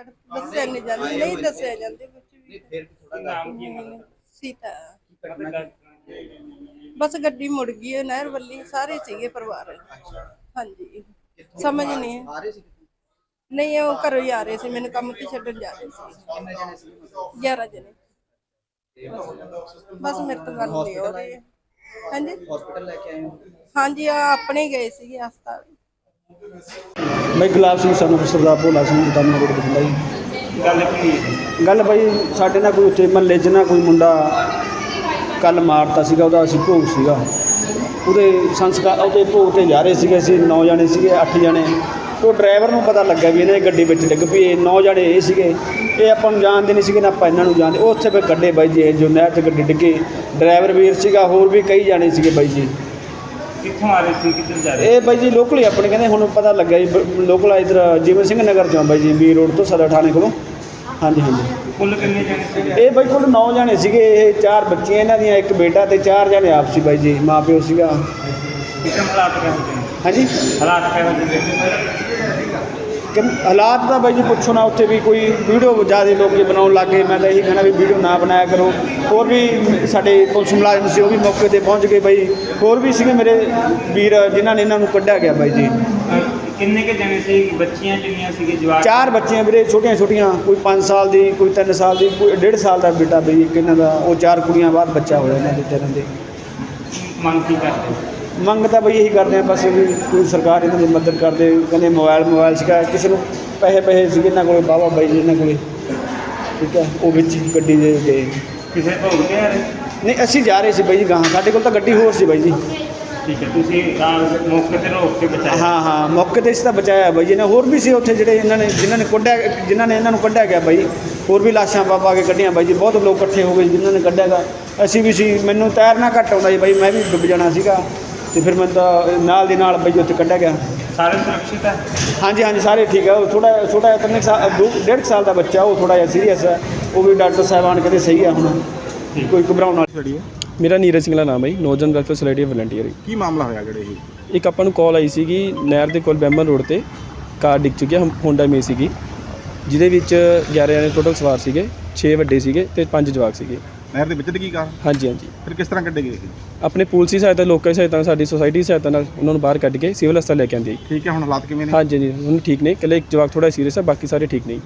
ਸਾਡੇ ਦੱਸਿਆ ਨਹੀਂ ਜਾਂਦੇ ਨਹੀਂ ਦੱਸਿਆ ਜਾਂਦੇ ਕੁਝ ਵੀ। ਫਿਰ ਥੋੜਾ ਨਾਮ ਕੀ ਹੈ? ਸੀਤਾ। ਬਸ ਗੱਡੀ ਮੁੜ ਗਈ ਹੈ ਨਹਿਰ ਵੱਲੀ ਸਾਰੇ ਸੀਗੇ ਪਰਿਵਾਰ। ਹਾਂਜੀ। ਸਮਝ ਨਹੀਂ ਹੈ। ਆ ਰਹੇ ਸੀ ਨਹੀਂ ਉਹ ਘਰੋਂ ਹੀ ਆ ਰਹੇ ਸੀ ਮੈਨੂੰ ਕੰਮ ਤੇ ਛੱਡਣ ਜਾ ਰਹੇ ਸੀ। ਕਿੰਨੇ ਜਣੇ ਸੀ? 11 ਜਣੇ। ਬਸ ਮੇਰੇ ਤੋਂ ਗੱਲ ਨਹੀਂ ਹੋ ਰਹੀ ਹਾਂਜੀ। ਹਸਪੀਟਲ ਲੈ ਕੇ ਆਏ ਹੋ? ਹਾਂਜੀ ਆ ਆਪਣੇ ਗਏ ਸੀਗੇ ਹਸਪਤਾਲ। ਮੈਂ ਗੁਲਾਬ ਸਿੰਘ ਸਾਨੂੰ ਸਰਦਾਰ ਭੋਲਾ ਸਿੰਘ ਦਮਨ ਰੋਡ ਬਠਿੰਡਾ ਜੀ। ਗੱਲ ਕੀ ਹੈ? ਗੱਲ ਬਈ ਸਾਡੇ ਨਾਲ ਕੋਈ ਉੱਥੇ ਮਹੱਲੇ 'ਚ ਨਾ ਕੋਈ ਮੁੰਡਾ ਕੱਲ ਮਾਰਤਾ ਸੀਗਾ ਉਹਦਾ ਅਸੀਂ ਭੋਗ ਸੀਗਾ। ਉਹਦੇ ਸੰਸਕਾਰ ਉਹਦੇ ਭੋਗ ਤੇ ਜਾ ਰਹੇ ਸੀਗੇ ਅਸੀਂ 9 ਜਣੇ ਸੀਗੇ 8 ਜਣੇ। ਉਹ ਡਰਾਈਵਰ ਨੂੰ ਪਤਾ ਲੱਗਾ ਵੀ ਇਹਨੇ ਗੱਡੀ ਵਿੱਚ ਡਿੱਗ ਪਈ ਇਹ 9 ਜਣੇ ਇਹ ਸੀਗੇ। ਇਹ ਆਪਾਂ ਨੂੰ ਜਾਣਦੇ ਨਹੀਂ ਸੀਗੇ ਨਾ ਆਪਾਂ ਇਹਨਾਂ ਨੂੰ ਜਾਣਦੇ। ਉੱਥੇ ਫਿਰ ਗੱਡੇ ਬਾਈ ਜੀ ਜੋ ਨਹਿਰ 'ਚ ਗੱਡੀ ਡਿੱਗੀ ਡਰਾਈਵਰ ਵੀਰ ਸੀਗਾ ਹੋਰ ਵੀ ਕਈ ਜਾਣੇ ਸੀਗੇ ਬਾਈ ਜੀ। ਕਿੱਥੋਂ ਆ ਰਹੇ ਸੀ ਕਿੱਧਰ ਜਾ ਰਹੇ ਇਹ ਬਾਈ ਜੀ ਲੋਕਲ ਹੀ ਆਪਣੇ ਕਹਿੰਦੇ ਹੁਣ ਪਤਾ ਲੱਗਿਆ ਜੀ ਲੋਕਲ ਇਧਰ ਜੀਵਨ ਸਿੰਘ ਨਗਰ ਚੋਂ ਬਾਈ ਜੀ ਬੀ ਰੋਡ ਤੋਂ ਸਦਰ ਥਾਣੇ ਕੋਲੋਂ। ਹਾਂਜੀ ਹਾਂਜੀ। ਕੁੱਲ ਕਿੰਨੇ ਜਣੇ ਸੀ ਇਹ ਬਾਈ ਕੋਲ 9 ਜਾਣੇ ਸੀਗੇ ਇਹ ਚਾਰ ਬੱਚੇ ਇਹਨਾਂ ਦੀਆਂ ਇੱਕ ਬੇਟਾ ਤੇ ਚਾਰ ਜਾਣੇ ਆਪ ਸੀ ਬਾਈ ਜੀ ਮਾਂ ਪਿਓ ਸੀਗਾ। ਕਿਸਮ ਹਾਲਾਤ ਕਿਹੋ ਜਿਹੇ ਨੇ? ਹਾਂਜੀ? ਹਾਲਾਤ ਕਿਹੋ ਜਿਹੇ ਨੇ? ਕਿ ਹਾਲਾਤ ਦਾ ਬਾਈ ਜੀ ਪੁੱਛੋ ਨਾ ਉੱਥੇ ਵੀ ਕੋਈ ਵੀਡੀਓ ਜ਼ਿਆਦਾ ਲੋਕ ਬਣਾਉਣ ਲੱਗੇ ਮੈਂ ਤਾਂ ਇਹੀ ਕਹਿਣਾ ਵੀ ਵੀਡੀਓ ਨਾ ਬਣਾਇਆ ਕਰੋ। ਹੋਰ ਵੀ ਸਾਡੇ ਪੁਲਿਸ ਮੁਲਾਜ਼ਮ ਸੀ ਉਹ ਵੀ ਮੌਕੇ ਤੇ ਪਹੁੰਚ ਗਏ ਬਾਈ। ਹੋਰ ਵੀ ਸੀਗੇ ਮੇਰੇ ਵੀਰ ਜਿਨ੍ਹਾਂ ਨੇ ਇਹਨਾਂ ਨੂੰ ਕੱਢਿਆ ਗਿਆ ਬਾਈ ਜੀ। ਕਿੰਨੇ ਕੇ ਜਣੇ ਸੀ? ਬੱਚੀਆਂ ਕਿੰਨੀਆਂ ਸੀਗੇ ਜਵਾਕ? ਚਾਰ ਬੱਚੀਆਂ ਵੀਰੇ ਛੋਟੀਆਂ ਛੋਟੀਆਂ ਕੋਈ 5 ਸਾਲ ਦੀ ਕੋਈ 3 ਸਾਲ ਦੀ ਕੋਈ 1.5 ਸਾਲ ਦਾ ਬੇਟਾ ਬਈ ਇੱਕ ਇਹਨਾਂ ਦਾ। ਉਹ ਚਾਰ ਕੁੜੀਆਂ ਬਾਅਦ ਬੱਚਾ ਹੋਇਆ ਇਹਨਾਂ ਦੇ ਤਿੰਨਾਂ ਦੇ। ਮੰਗ ਕੀ ਕਰਦੇ? ਮੰਗ ਤਾਂ ਬਈ ਇਹੀ ਕਰਦੇ ਆ ਬਸ ਵੀ ਕੋਈ ਸਰਕਾਰ ਇਹਨਾਂ ਦੀ ਮਦਦ ਕਰਦੇ ਕਹਿੰਦੇ ਮੋਬਾਈਲ ਮੋਬਾਈਲ ਸੀਗਾ ਕਿਸੇ ਨੂੰ ਪੈਸੇ ਪੈਸੇ ਸੀਗੇ ਇਹਨਾਂ ਕੋਲੇ ਬਾਵਾ ਬਾਈ ਜੀ ਇਹਨਾਂ ਕੋਲੇ। ਠੀਕ ਹੈ ਉਹ ਵਿੱਚ ਹੀ ਗੱਡੀ ਦੇ ਗਏ। ਕਿਸੇ ਭੋਗ ਤੇ ਆ ਰਹੇ? ਨਹੀਂ ਅਸੀਂ ਜਾ ਰਹੇ ਸੀ ਬਾਈ ਜੀ ਗਾਹਾਂ। ਸਾਡੇ ਕੋਲ ਤਾਂ ਗੱਡੀ ਹੋਰ ਸੀ ਬਾਈ ਜੀ। ਠੀਕ ਹੈ ਤੁਸੀਂ ਰਾਤ ਮੌਕੇ ਤੇ ਰੋਕ ਕੇ ਬਚਾਇਆ। ਹਾਂ ਹਾਂ ਮੌਕੇ ਤੇ ਇਸ ਤਾਂ ਬਚਾਇਆ ਬਾਈ ਜੀ। ਨੇ ਹੋਰ ਵੀ ਸੀ ਉੱਥੇ ਜਿਹੜੇ ਇਹਨਾਂ ਨੇ ਜਿਨ੍ਹਾਂ ਨੇ ਕੱਢਿਆ ਜਿਨ੍ਹਾਂ ਨੇ ਇਹਨਾਂ ਨੂੰ ਕੱਢਿਆ ਗਿਆ ਬਾਈ। ਹੋਰ ਵੀ ਲਾਸ਼ਾਂ ਪਾ ਪਾ ਕੇ ਕੱਢੀਆਂ ਬਾਈ ਜੀ। ਬਹੁਤ ਲੋਕ ਇਕੱਠੇ ਹੋ ਗਏ ਜਿਨ੍ਹਾਂ ਨੇ ਕੱਢਿਆ ਗਾ। ਅਸੀਂ ਵੀ ਸੀ। ਮੈਨੂੰ ਤੈਰਨਾ ਘੱਟ ਆਉਂਦਾ ਜੀ ਬਾਈ। ਮੈਂ ਵੀ ਡੁੱਬ ਜਾਣਾ ਸੀਗਾ। ਤੇ ਫਿਰ ਮੈਨੂੰ ਤਾਂ ਨਾਲ ਦੀ ਨਾਲ ਬਾਈ ਉੱਥੇ ਕੱਢਿਆ ਗਿਆ। ਸਾਰੇ ਸੁਰੱਖਿਤ ਹੈ? ਹਾਂਜੀ ਹਾਂਜੀ ਸਾਰੇ ਠੀਕ ਆ ਉਹ ਥੋੜਾ ਛੋਟਾ ਤਿੰਨ ਕੁ ਸਾਲ ਦੋ ਡੇਢ ਕੁ ਸਾਲ ਦਾ ਬੱਚਾ ਉਹ ਥੋੜਾ ਜਿਹਾ ਸੀਰੀਅਸ ਹੈ। ਉਹ ਵੀ ਡਾਕਟਰ ਸਾਹਿਬਾਨ ਕਹਿੰਦੇ ਸਹੀ ਆ ਹੁਣ। ਕੋਈ ਘਬਰਾਉਣ ਵਾਲੀ ਛੜੀ ਹੈ ਮੇਰਾ ਨੀਰਜ ਸਿੰਘਲਾ ਨਾਮ ਹੈ ਜੀ, ਨੌਜਵਾਨ ਵੈਲਫੇਅਰ ਸੁਸਾਇਟੀ ਵਲੰਟੀਅਰ ਕੀ ਮਾਮਲਾ ਹੋਇਆ ਜਿਹੜੇ ਇਹ? ਇੱਕ ਆਪਾਂ ਨੂੰ ਕਾਲ ਆਈ ਸੀਗੀ ਨਹਿਰ ਦੇ ਕੋਲ ਬੈਂਬਨ ਰੋਡ ਤੇ। ਕਾਰ ਡਿੱਗ ਚੁੱਕੀ ਹੈ ਹੋਂਡਾ ਮੇ ਸੀਗੀ। ਜਿਹਦੇ ਵਿੱਚ 11 ਜਣੇ ਟੋਟਲ ਸਵਾਰ ਸੀਗੇ 6 ਵੱਡੇ ਸੀਗੇ ਤੇ 5 ਜਵਾਕ ਸੀਗੇ। ਨਹਿਰ ਦੇ ਵਿੱਚ ਡਿੱਗੀ ਕਾਰ? ਹਾਂਜੀ ਹਾਂਜੀ। ਫਿਰ ਕਿਸ ਤਰ੍ਹਾਂ ਕੱਢੇ ਗਏ ਇਹ? ਆਪਣੇ ਪੁਲਿਸ ਦੀ ਸਹਾਇਤਾ ਲੋਕਾਂ ਦੀ ਸਹਾਇਤਾ ਨਾਲ, ਸਾਡੀ ਸੁਸਾਇਟੀ ਦੀ ਸਹਾਇਤਾ ਨਾਲ ਉਹਨਾਂ ਨੂੰ ਬਾਹਰ ਕੱਢ ਕੇ ਸਿਵਲ ਹਸਪਤਾਲ ਲੈ ਕੇ ਆਂਦੇ ਠੀਕ ਹੈ ਹੁਣ ਹਾਲਾਤ ਕਿਵੇਂ ਨੇ? ਹਾਂਜੀ ਜੀ ਹੁਣ ਠੀਕ ਨੇ। ਇਕੱਲੇ ਇੱਕ ਜਵਾਕ ਥੋੜਾ ਸੀਰੀਅਸ ਹੈ ਬਾਕੀ ਸਾਰੇ ਠੀਕ ਨੇ ਜੀ।